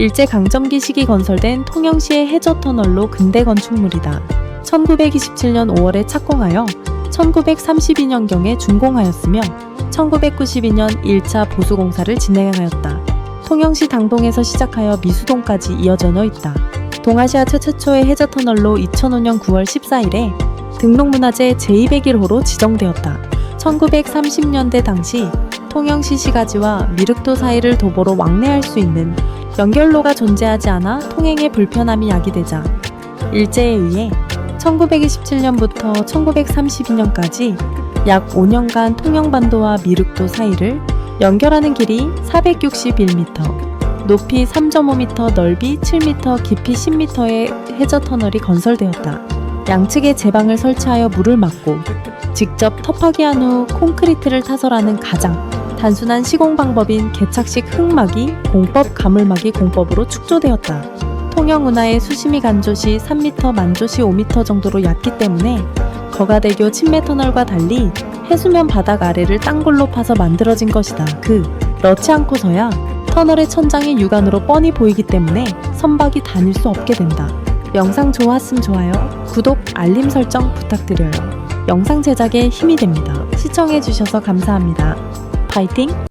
일제강점기 시기 건설된 통영시의 해저터널로 근대 건축물이다. 1927년 5월에 착공하여 1932년경에 준공하였으며 1992년 1차 보수공사를 진행하였다. 통영시 당동에서 시작하여 미수동까지 이어져 있다. 동아시아 최초의 해저터널로 2005년 9월 14일에 등록문화재 제201호로 지정되었다. 1930년대 당시 통영시 시가지와 미륵도 사이를 도보로 왕래할 수 있는 연결로가 존재하지 않아 통행에 불편함이 야기되자 일제에 의해 1927년부터 1932년까지 약 5년간 통영반도와 미륵도 사이를 연결하는 길이 461m, 높이 3.5m, 넓이 7m, 깊이 10m의 해저 터널이 건설되었다. 양측에 제방을 설치하여 물을 막고 직접 터 파기 한 후 콘크리트를 타설하는 가장 단순한 시공 방법인 개착식 흙막이 공법 가물막이 공법으로 축조되었다. 통영 운하의 수심이 간조시 3m, 만조시 5m 정도로 얕기 때문에 거가대교 침매 터널과 달리 해수면 바닥 아래를 땅굴로 파서 만들어진 것이다. 그 그렇지 않고서야 터널의 천장이 육안으로 뻔히 보이기 때문에 선박이 다닐 수 없게 된다. 영상 좋았음 좋아요, 구독, 알림 설정 부탁드려요. 영상 제작에 힘이 됩니다. 시청해주셔서 감사합니다. 파이팅!